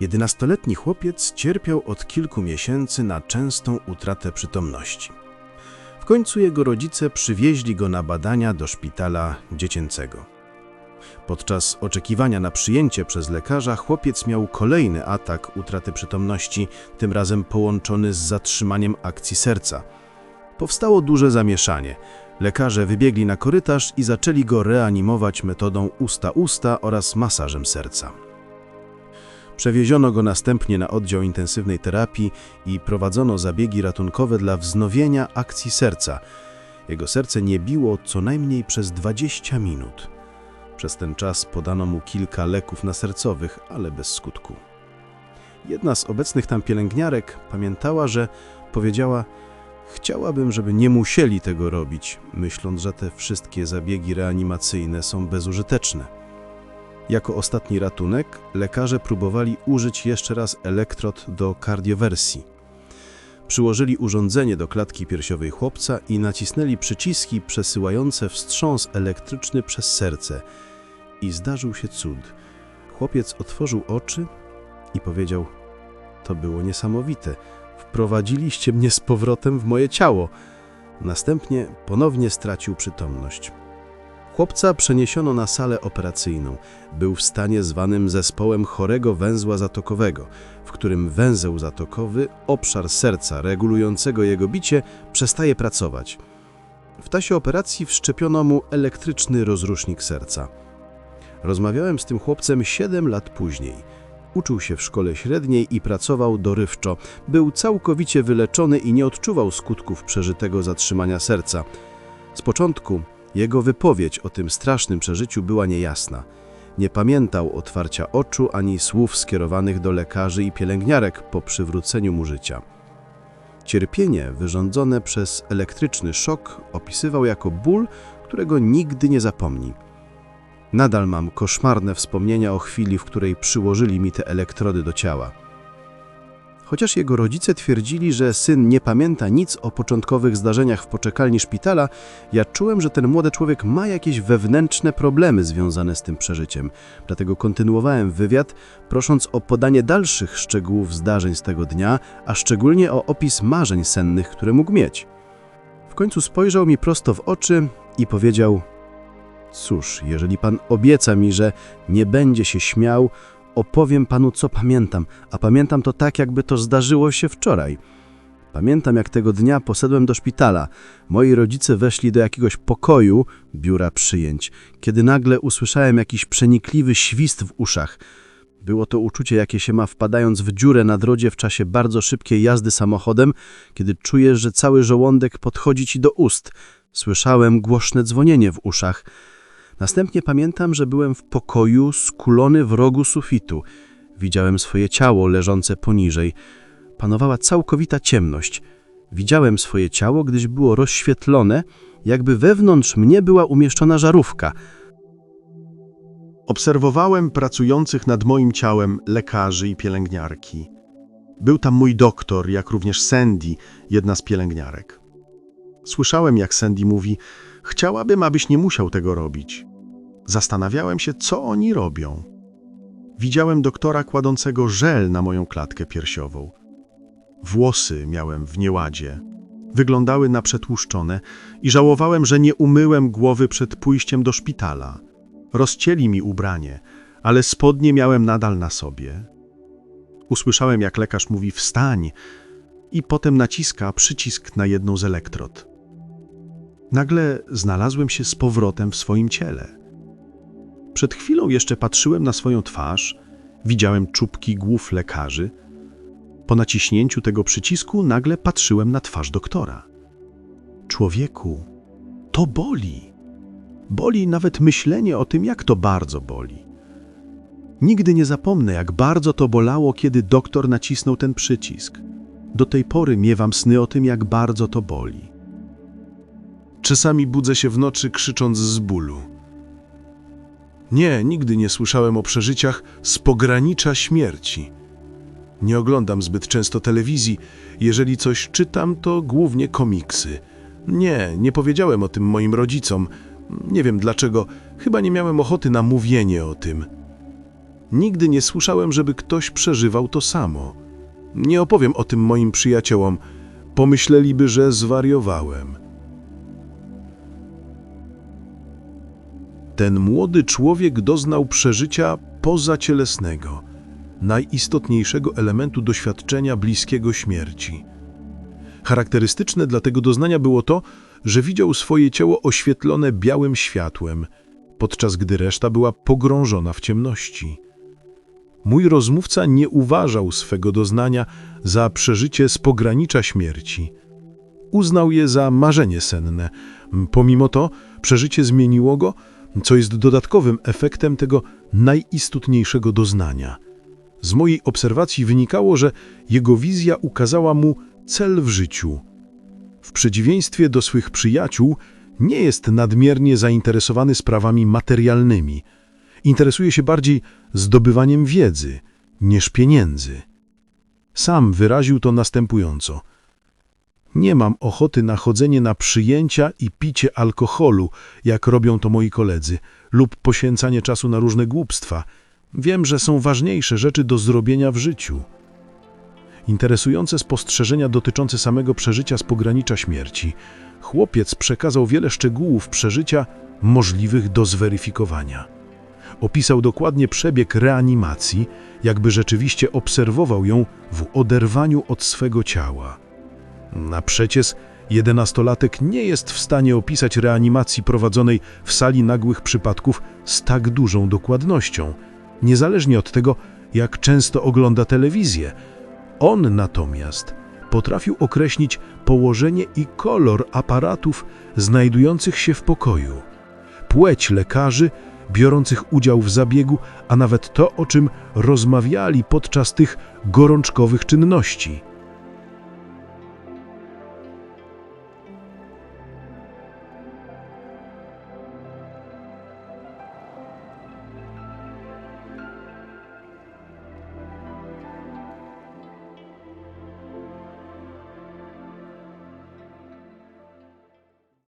Jedenastoletni chłopiec cierpiał od kilku miesięcy na częstą utratę przytomności. W końcu jego rodzice przywieźli go na badania do szpitala dziecięcego. Podczas oczekiwania na przyjęcie przez lekarza chłopiec miał kolejny atak utraty przytomności, tym razem połączony z zatrzymaniem akcji serca. Powstało duże zamieszanie. Lekarze wybiegli na korytarz i zaczęli go reanimować metodą usta-usta oraz masażem serca. Przewieziono go następnie na oddział intensywnej terapii i prowadzono zabiegi ratunkowe dla wznowienia akcji serca. Jego serce nie biło co najmniej przez 20 minut. Przez ten czas podano mu kilka leków nasercowych, ale bez skutku. Jedna z obecnych tam pielęgniarek pamiętała, że powiedziała: Chciałabym, żeby nie musieli tego robić, myśląc, że te wszystkie zabiegi reanimacyjne są bezużyteczne. Jako ostatni ratunek lekarze próbowali użyć jeszcze raz elektrod do kardiowersji. Przyłożyli urządzenie do klatki piersiowej chłopca i nacisnęli przyciski przesyłające wstrząs elektryczny przez serce. I zdarzył się cud. Chłopiec otworzył oczy i powiedział: To było niesamowite. Wprowadziliście mnie z powrotem w moje ciało. Następnie ponownie stracił przytomność. Chłopca przeniesiono na salę operacyjną. Był w stanie zwanym zespołem chorego węzła zatokowego, w którym węzeł zatokowy, obszar serca regulującego jego bicie, przestaje pracować. W czasie operacji wszczepiono mu elektryczny rozrusznik serca. Rozmawiałem z tym chłopcem 7 lat później. Uczył się w szkole średniej i pracował dorywczo. Był całkowicie wyleczony i nie odczuwał skutków przeżytego zatrzymania serca. Z początku jego wypowiedź o tym strasznym przeżyciu była niejasna. Nie pamiętał otwarcia oczu ani słów skierowanych do lekarzy i pielęgniarek po przywróceniu mu życia. Cierpienie wyrządzone przez elektryczny szok opisywał jako ból, którego nigdy nie zapomni. Nadal mam koszmarne wspomnienia o chwili, w której przyłożyli mi te elektrody do ciała. Chociaż jego rodzice twierdzili, że syn nie pamięta nic o początkowych zdarzeniach w poczekalni szpitala, ja czułem, że ten młody człowiek ma jakieś wewnętrzne problemy związane z tym przeżyciem. Dlatego kontynuowałem wywiad, prosząc o podanie dalszych szczegółów zdarzeń z tego dnia, a szczególnie o opis marzeń sennych, które mógł mieć. W końcu spojrzał mi prosto w oczy i powiedział: Cóż, jeżeli pan obieca mi, że nie będzie się śmiał, opowiem panu, co pamiętam, a pamiętam to tak, jakby to zdarzyło się wczoraj. Pamiętam, jak tego dnia poszedłem do szpitala. Moi rodzice weszli do jakiegoś pokoju, biura przyjęć, kiedy nagle usłyszałem jakiś przenikliwy świst w uszach. Było to uczucie, jakie się ma wpadając w dziurę na drodzie w czasie bardzo szybkiej jazdy samochodem, kiedy czujesz, że cały żołądek podchodzi ci do ust. Słyszałem głośne dzwonienie w uszach. Następnie pamiętam, że byłem w pokoju skulony w rogu sufitu. Widziałem swoje ciało leżące poniżej. Panowała całkowita ciemność. Widziałem swoje ciało, gdyż było rozświetlone, jakby wewnątrz mnie była umieszczona żarówka. Obserwowałem pracujących nad moim ciałem lekarzy i pielęgniarki. Był tam mój doktor, jak również Sandy, jedna z pielęgniarek. Słyszałem, jak Sandy mówi: Chciałabym, abyś nie musiał tego robić. Zastanawiałem się, co oni robią. Widziałem doktora kładącego żel na moją klatkę piersiową. Włosy miałem w nieładzie. Wyglądały na przetłuszczone i żałowałem, że nie umyłem głowy przed pójściem do szpitala. Rozcięli mi ubranie, ale spodnie miałem nadal na sobie. Usłyszałem, jak lekarz mówi wstań i potem naciska przycisk na jedną z elektrod. Nagle znalazłem się z powrotem w swoim ciele. Przed chwilą jeszcze patrzyłem na swoją twarz, widziałem czubki głów lekarzy. Po naciśnięciu tego przycisku nagle patrzyłem na twarz doktora. Człowieku, to boli. Boli nawet myślenie o tym, jak to bardzo boli. Nigdy nie zapomnę, jak bardzo to bolało, kiedy doktor nacisnął ten przycisk. Do tej pory miewam sny o tym, jak bardzo to boli. Czasami budzę się w nocy krzycząc z bólu. Nie, nigdy nie słyszałem o przeżyciach z pogranicza śmierci. Nie oglądam zbyt często telewizji. Jeżeli coś czytam, to głównie komiksy. Nie, nie powiedziałem o tym moim rodzicom. Nie wiem dlaczego, chyba nie miałem ochoty na mówienie o tym. Nigdy nie słyszałem, żeby ktoś przeżywał to samo. Nie opowiem o tym moim przyjaciołom. Pomyśleliby, że zwariowałem. Ten młody człowiek doznał przeżycia pozacielesnego, najistotniejszego elementu doświadczenia bliskiego śmierci. Charakterystyczne dla tego doznania było to, że widział swoje ciało oświetlone białym światłem, podczas gdy reszta była pogrążona w ciemności. Mój rozmówca nie uważał swego doznania za przeżycie z pogranicza śmierci. Uznał je za marzenie senne. Pomimo to przeżycie zmieniło go, co jest dodatkowym efektem tego najistotniejszego doznania. Z mojej obserwacji wynikało, że jego wizja ukazała mu cel w życiu. W przeciwieństwie do swych przyjaciół, nie jest nadmiernie zainteresowany sprawami materialnymi. Interesuje się bardziej zdobywaniem wiedzy niż pieniędzy. Sam wyraził to następująco. Nie mam ochoty na chodzenie na przyjęcia i picie alkoholu, jak robią to moi koledzy, lub poświęcanie czasu na różne głupstwa. Wiem, że są ważniejsze rzeczy do zrobienia w życiu. Interesujące spostrzeżenia dotyczące samego przeżycia z pogranicza śmierci. Chłopiec przekazał wiele szczegółów przeżycia możliwych do zweryfikowania. Opisał dokładnie przebieg reanimacji, jakby rzeczywiście obserwował ją w oderwaniu od swego ciała. Na przecież jedenastolatek nie jest w stanie opisać reanimacji prowadzonej w sali nagłych przypadków z tak dużą dokładnością, niezależnie od tego, jak często ogląda telewizję. On natomiast potrafił określić położenie i kolor aparatów znajdujących się w pokoju, płeć lekarzy biorących udział w zabiegu, a nawet to, o czym rozmawiali podczas tych gorączkowych czynności.